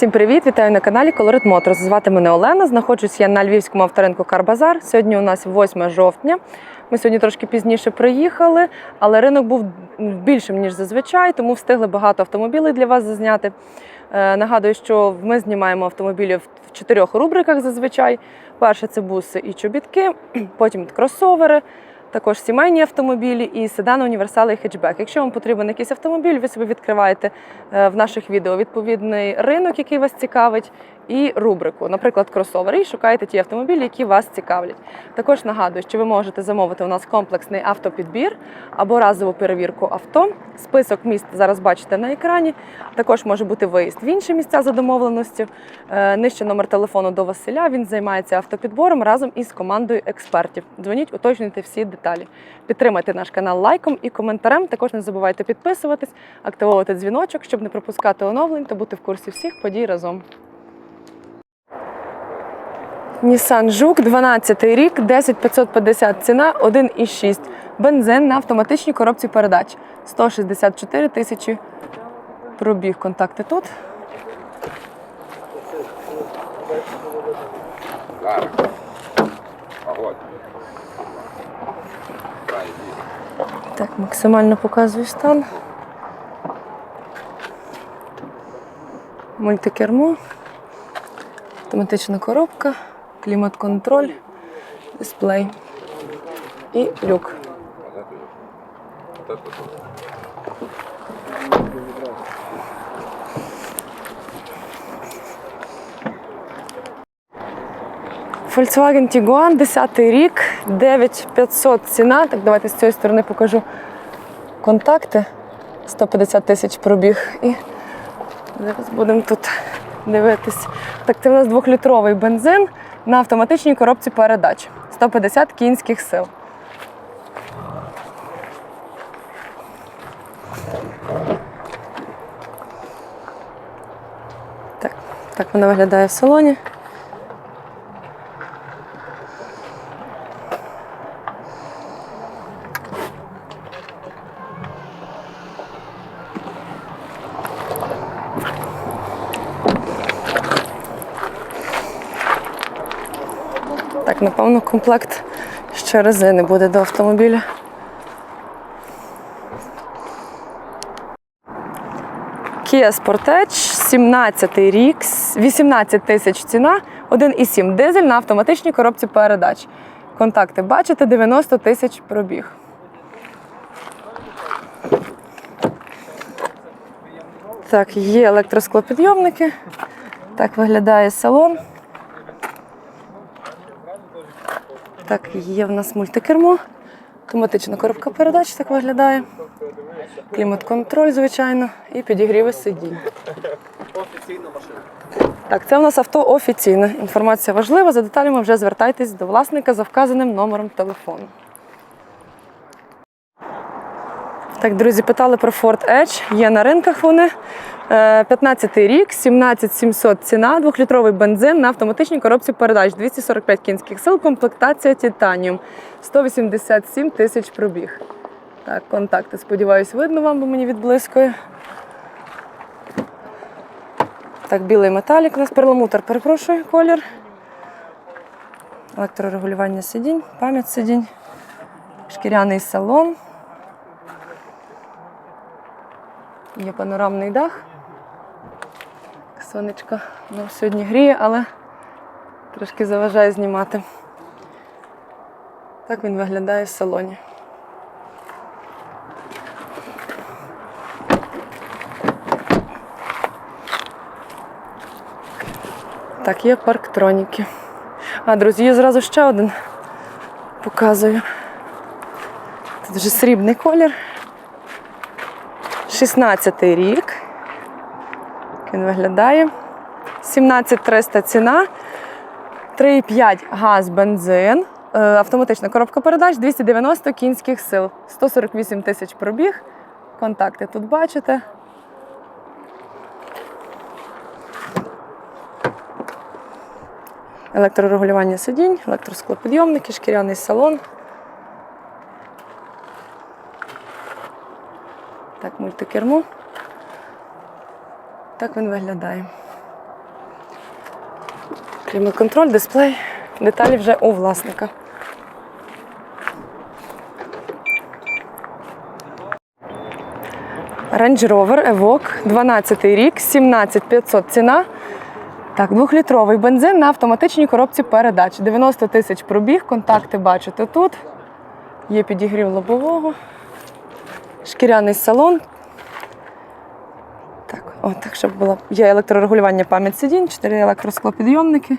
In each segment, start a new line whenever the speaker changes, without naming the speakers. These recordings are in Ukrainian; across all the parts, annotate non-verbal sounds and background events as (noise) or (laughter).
Всім привіт! Вітаю на каналі Colorit Motors. Звати мене Олена. Знаходжусь я на львівському авторинку Карбазар. Сьогодні у нас 8 жовтня. Ми сьогодні трошки пізніше приїхали, але ринок був більшим ніж зазвичай, тому встигли багато автомобілів для вас зазняти. Е, Нагадую, що ми знімаємо автомобілі в чотирьох рубриках зазвичай. Перше це буси і чобітки, (clears throat) потім кросовери, також сімейні автомобілі і седани, універсали і хетчбек. Якщо вам потрібен якийсь автомобіль, ви собі відкриваєте е, в наших відео відповідний ринок, який вас цікавить, і рубрику, наприклад, кросовери, і шукаєте ті автомобілі, які вас цікавлять. Також нагадую, що ви можете замовити у нас комплексний автопідбір або разову перевірку авто. Список міст зараз бачите на екрані. Також може бути виїзд в інші місця за домовленістю. Е, Нижче номер телефону до Василя. Він займається автопідбором разом із командою експертів. Дзвоніть, уточнюйте всі деталі. Підтримайте наш канал лайком і коментарем. Також не забувайте підписуватись, активовувати дзвіночок, щоб не пропускати оновлень та бути в курсі всіх подій разом. Nissan Жук, 12 рік, 10550 ціна, 1,6. Бензин на автоматичній коробці передач. 164 тисячі пробіг. Контакти тут. Так, максимально показую стан. Мультикермо, автоматична коробка, клімат-контроль, дисплей і люк. Volkswagen Tiguan, 10 рік, 9500 ціна. Так, давайте з цієї сторони покажу контакти. 150 тисяч пробіг. І зараз будемо тут дивитись. Так, це в нас двохлітровий бензин на автоматичній коробці передач. 150 кінських сил. Так, так вона виглядає в салоні. Так, напевно, комплект ще резини буде до автомобіля. Kia Sportage, 17 рік, 18 тисяч ціна, 1,7 дизель на автоматичній коробці передач. Контакти бачите, 90 тисяч пробіг. Так, є електросклопідйомники. Так виглядає салон. Так, є в нас мультикермо. Автоматична коробка передач так виглядає. Клімат-контроль, звичайно, і підігріви сидінь. Так, це в нас авто офіційне. Інформація важлива. За деталями вже звертайтесь до власника за вказаним номером телефону. Так, друзі, питали про Ford Edge. Є на ринках вони. Е, 15 рік, 17700 ціна, двохлітровий бензин на автоматичній коробці передач, 245 кінських сил, комплектація Титаніум, 187 тисяч пробіг. Так, контакти, сподіваюсь, видно вам, бо мені відблискує. Так, білий металік у нас перламутр, перепрошую, колір. Електрорегулювання сидінь, пам'ять сидінь, шкіряний салон. Є панорамний дах. Сонечко нам сьогодні гріє, але трошки заважає знімати. Так він виглядає в салоні. Так, є парктроніки. А, друзі, є зразу ще один. Показую. Це дуже срібний колір. 16 рік. Він виглядає. 17300 ціна. 3,5 газ, бензин. Е, Автоматична коробка передач, 290 кінських сил, 148 тисяч пробіг. Контакти тут бачите. Електрорегулювання сидінь, електросклопідйомники, шкіряний салон. Мультикермо. Так він виглядає. Клімат-контроль, дисплей, деталі вже у власника. Range Rover Evoque, 12 рік, 17500 ціна. Так, двохлітровий бензин на автоматичній коробці передач. 90 тисяч пробіг, контакти бачите тут. Є підігрів лобового. Шкіряний салон. Так, о, так, щоб було. Є електрорегулювання пам'ять сидінь, 4 електросклопідйомники.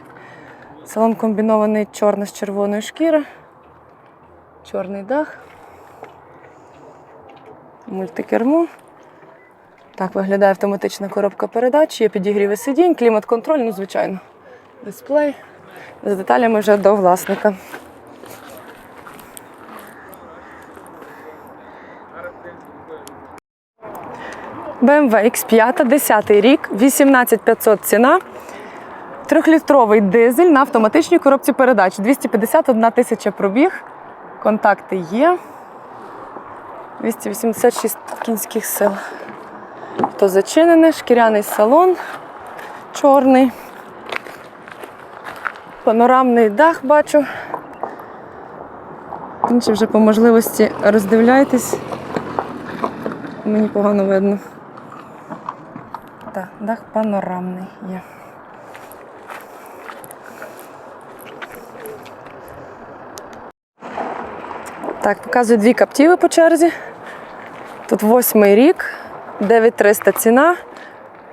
Салон комбінований чорна з червоною шкіри. Чорний дах. Мультикермо. Так виглядає автоматична коробка передач, є підігріви сидінь, клімат-контроль, ну, звичайно. Дисплей. З деталями вже до власника. BMW X5, 10 рік, 18500 ціна. Трьохлітровий дизель на автоматичній коробці передач. 251 тисяча пробіг. Контакти є. 286 кінських сил. То зачинене, шкіряний салон чорний. Панорамний дах бачу. Інші вже по можливості роздивляйтесь. Мені погано видно. Так, дах панорамний є. Так, показую дві каптіви по черзі. Тут восьмий рік, 9300 ціна,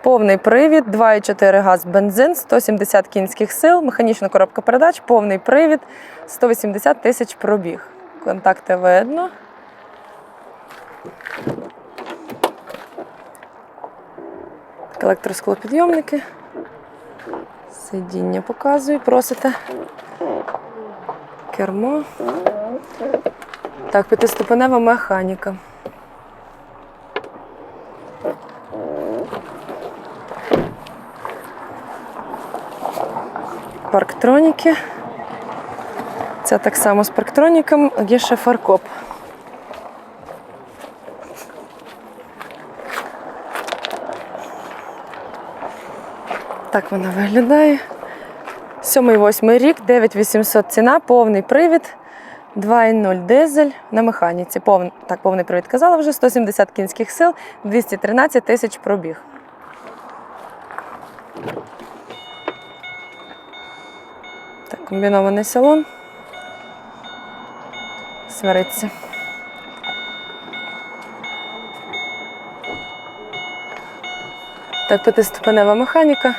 повний привід, 2,4 газ бензин, 170 кінських сил, механічна коробка передач, повний привід, 180 тисяч пробіг. Контакти видно. Так, Електросклопідйомники. Сидіння показую, просите. Кермо. Так, п'ятиступенева механіка. Парктроніки. Це так само з парктроніком, є ще фаркоп. Так вона виглядає. Сьомий восьмий рік, 9800 ціна, повний привід, 2.0 дизель на механіці. Повний, так, повний привід казала вже, 170 кінських сил, 213 тисяч пробіг. Так, комбінований салон. Свариться. Так, п'ятиступенева механіка.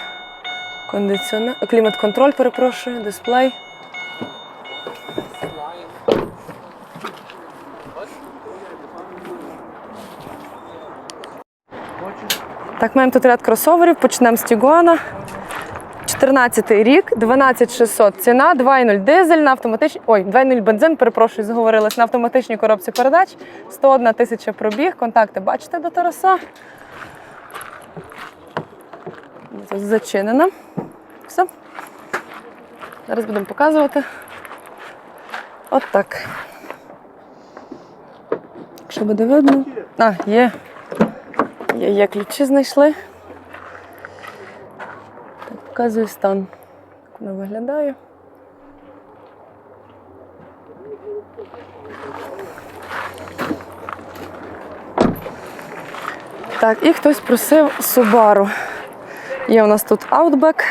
Кондиціонер, клімат-контроль, перепрошую, дисплей. Так, маємо тут ряд кросоверів. Почнемо з Тігуана. 14 рік, 12600 ціна, 2.0 дизель на автоматичній. Ой, 2.0 бензин, перепрошую, заговорилась на автоматичній коробці передач. 101 тисяча пробіг. Контакти бачите до Тараса. Зачинена. Все. Зараз будемо показувати. От так. Якщо буде видно. А, є. Є, є ключі знайшли. Так, показую стан. Як воно виглядає. Так, і хтось просив Subaru. Є у нас тут Outback.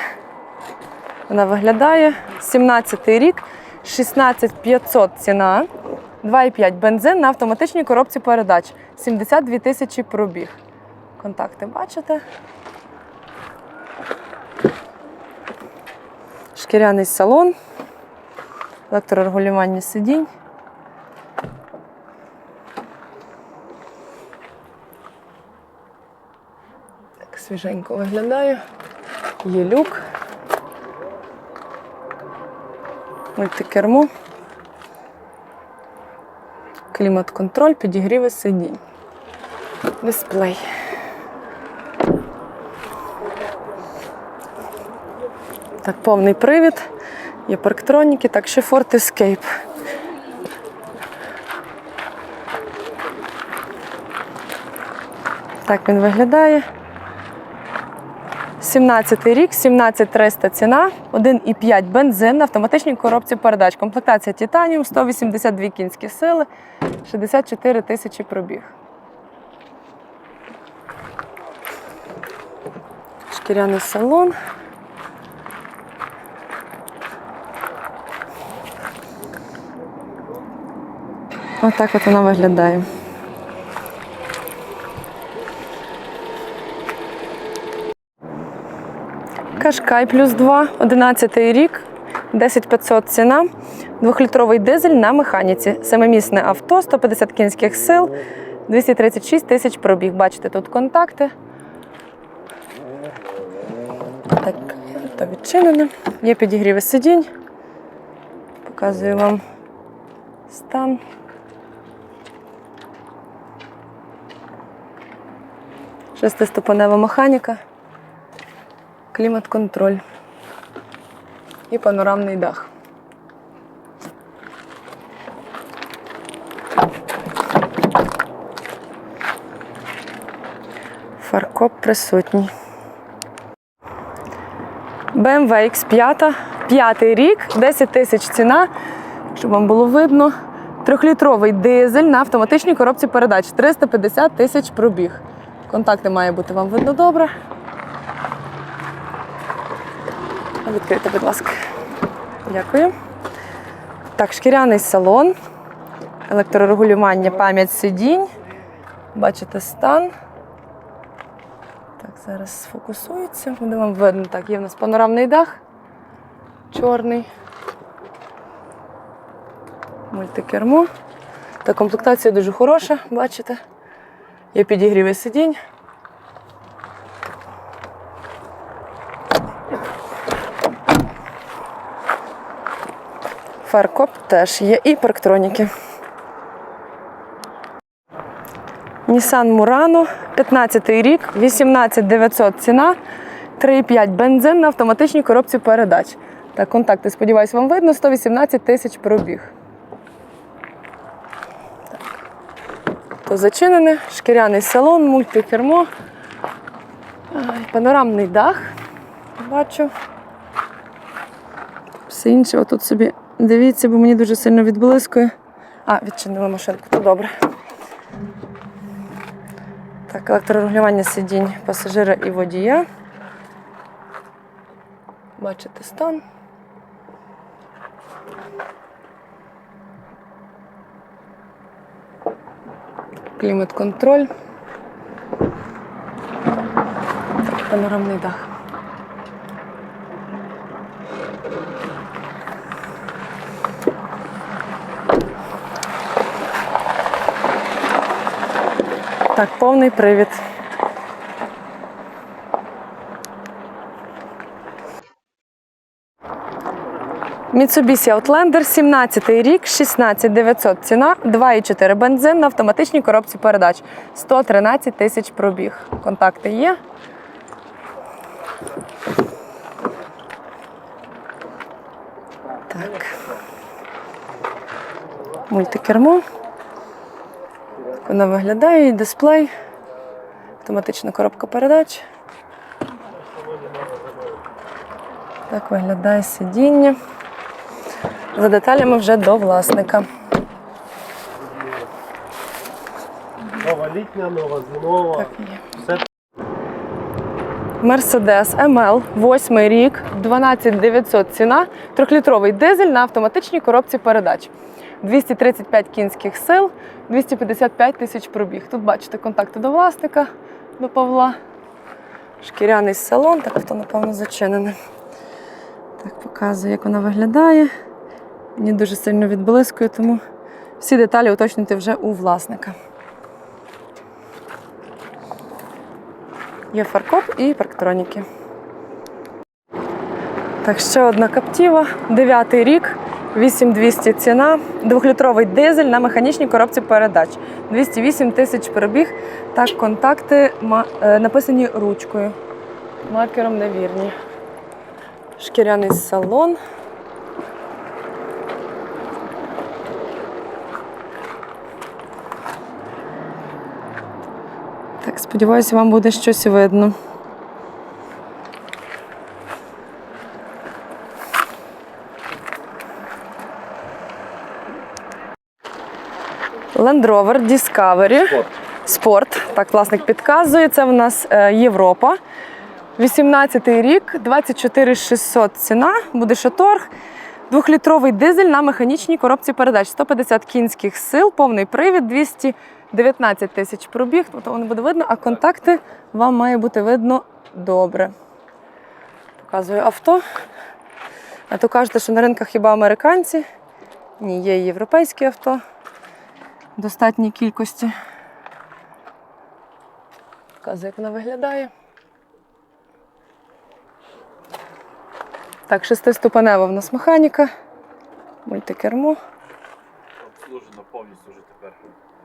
Вона виглядає. 17-й рік, 16500 ціна, 2,5 бензин на автоматичній коробці передач. 72 тисячі пробіг. Контакти бачите. Шкіряний салон, електрорегулювання сидінь. Свіженько виглядає. Є люк. Мультикермо. Клімат-контроль, підігріви сидінь. Дисплей. Так, повний привід. Є парктроніки, так, ще Ford Escape. Так він виглядає. 17 рік, 17300 ціна, 1,5 бензин на автоматичній коробці передач. Комплектація Титаніум, 182 кінські сили, 64 тисячі пробіг. Шкіряний салон. Отак от вона виглядає. Кашкай плюс 2, 11 рік, 10500 ціна, двохлітровий дизель на механіці, семимісне авто, 150 кінських сил, 236 тисяч пробіг. Бачите, тут контакти. Так, то відчинене. Є підігріви сидінь. Показую вам стан. Шестиступенева механіка клімат-контроль і панорамний дах. Фаркоп присутній. BMW X5, п'ятий рік, 10 тисяч ціна, щоб вам було видно. Трьохлітровий дизель на автоматичній коробці передач, 350 тисяч пробіг. Контакти має бути вам видно добре. Відкрийте, будь ласка. Дякую. Так, шкіряний салон, електрорегулювання, пам'ять сидінь. Бачите стан. Так, зараз сфокусується, буде вам видно. Так, є в нас панорамний дах, чорний. Мультикермо. Та комплектація дуже хороша, бачите? Є підігріви сидінь. Фаркоп теж є і парктроніки. Nissan Murano, 15 й рік, 18900 ціна, 3,5 бензин на автоматичній коробці передач. Так, контакти, сподіваюсь, вам видно, 118 тисяч пробіг. Так. То зачинене, шкіряний салон, мультикермо, панорамний дах. Бачу. Все інше, отут собі дивіться, бо мені дуже сильно відблискує. А, відчинила машинку, то добре. Так, електрорегулювання сидінь пасажира і водія. Бачите стан. Клімат-контроль. Так, панорамний дах. Так, повний привід. Mitsubishi Outlander, 17 рік, 16900 ціна, 2,4 бензин на автоматичній коробці передач. 113 тисяч пробіг. Контакти є. Так. Мультикермо. Вона виглядає, дисплей, автоматична коробка передач. Так виглядає сидіння. За деталями вже до власника.
Нова літня, нова зимова. Все
Мерседес ML, 8 рік, 12900 ціна, трьохлітровий дизель на автоматичній коробці передач. 235 кінських сил, 255 тисяч пробіг. Тут бачите контакти до власника, до Павла. Шкіряний салон, так авто, напевно, зачинене. Так, показую, як вона виглядає. Мені дуже сильно відблискує, тому всі деталі уточнюйте вже у власника. Є фаркоп і парктроніки. Так, ще одна каптіва, 9 рік, 8200 ціна, двохлітровий дизель на механічній коробці передач. 208 тисяч пробіг. Так, контакти е, написані ручкою. Маркером невірні. Шкіряний салон. Так, сподіваюся, вам буде щось видно. Land Rover Discovery.
Спорт.
Спорт. Так, власник підказує. Це в нас е, Європа. 18-й рік, 24 600 ціна, буде ще торг. Двохлітровий дизель на механічній коробці передач. 150 кінських сил, повний привід, 219 тисяч пробіг. Ну, то не буде видно, а контакти вам має бути видно добре. Показую авто. А то кажете, що на ринках хіба американці? Ні, є і європейські авто достатній кількості. Показую, як вона виглядає. Так, шестиступенева в нас механіка, мультикермо.
Обслужено повністю вже тепер.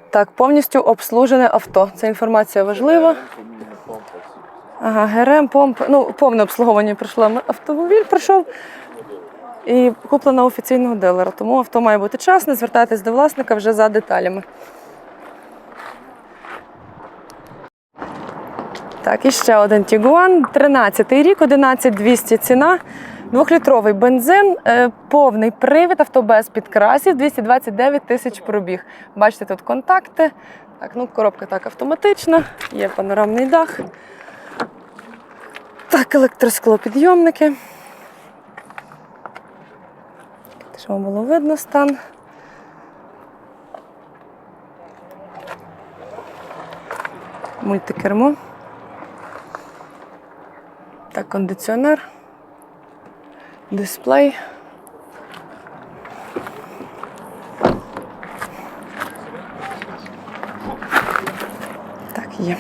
Так, повністю обслужене авто. Ця інформація важлива. Ага, ГРМ, помп. Ну, повне обслуговування пройшло. Автомобіль пройшов і куплено у офіційного дилера. Тому авто має бути часне, звертайтесь до власника вже за деталями. Так, і ще один Тігуан. 13-й рік, 11200 ціна. Двохлітровий бензин, е, повний привід, авто без підкрасів, 229 тисяч пробіг. Бачите, тут контакти. Так, ну коробка так автоматична, є панорамний дах. Так, електросклопідйомники. Щоб було видно стан. Мультикермо. Так, кондиціонер. Дисплей. Так, є.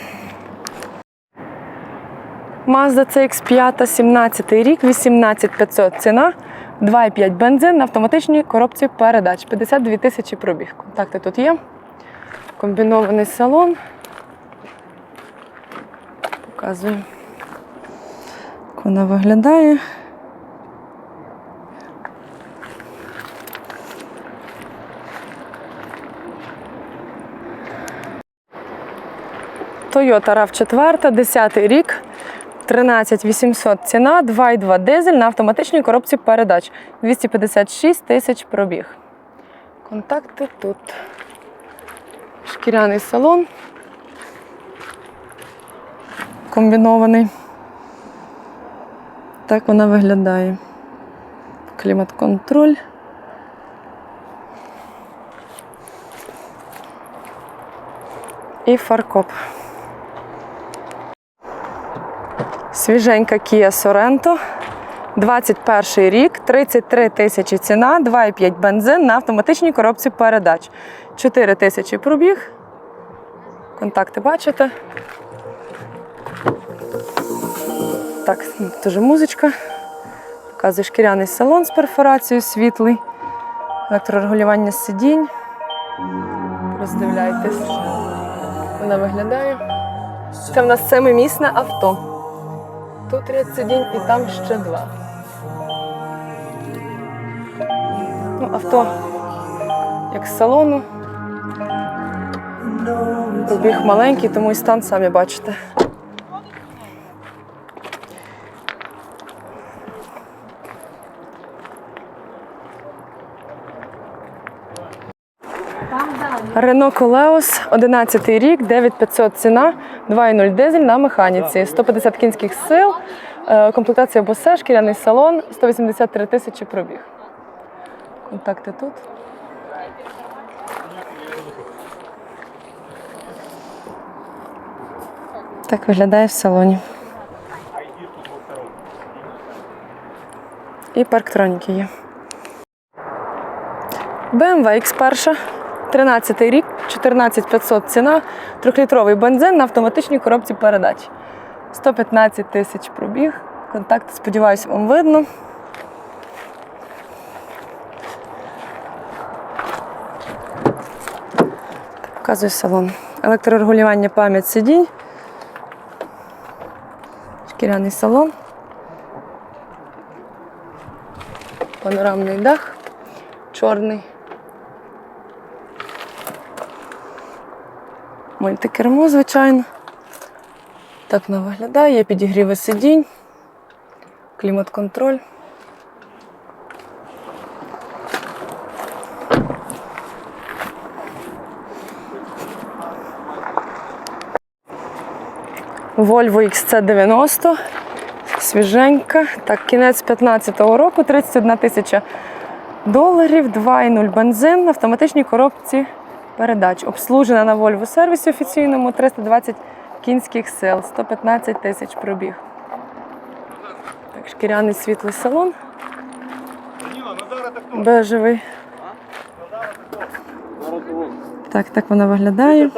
Mazda CX5, 17 рік, 18500 ціна, 2,5 бензин на автоматичній коробці передач, 52 тисячі пробіг. Контакти тут є. Комбінований салон. Показую, як вона виглядає. Toyota RAV4, 10 рік, 13 800 ціна, 2,2 дизель на автоматичній коробці передач. 256 тисяч пробіг. Контакти тут. Шкіряний салон. Комбінований. Так вона виглядає. Клімат-контроль. І фаркоп. Свіженька Kia Sorento. 21 рік, 33 тисячі ціна, 2,5 бензин на автоматичній коробці передач. 4 тисячі пробіг. Контакти бачите. Так, теж музичка. Показує шкіряний салон з перфорацією світлий. Електрорегулювання сидінь. Роздивляйтесь. Вона виглядає. Це в нас семимісне авто. Тут 30 сидінь і там ще два. Ну, авто як з салону. біг маленький, тому і стан самі бачите. Рено Колеос, 11 рік, 9500 ціна, 2,0 дизель на механіці, 150 кінських сил, е, комплектація босе, шкіряний салон, 183 тисячі пробіг. Контакти тут. Так виглядає в салоні. І парктроніки є. BMW X1, 13 рік, 14500 ціна, 3-літровий бензин на автоматичній коробці передач. 115 тисяч пробіг. Контакти, сподіваюся, вам видно. Показую салон. Електрорегулювання пам'ять сидінь. Шкіряний салон. Панорамний дах. Чорний. Мультикермо, звичайно. Так вона виглядає, є підігріве сидінь, клімат-контроль. Volvo XC90, свіженька. Так, кінець 15-го року, 31 тисяча доларів, 2,0 бензин, на автоматичній коробці передач. Обслужена на Volvo сервісі офіційному 320 кінських сил, 115 тисяч пробіг. Так, шкіряний світлий салон. Бежевий. Так, так вона виглядає.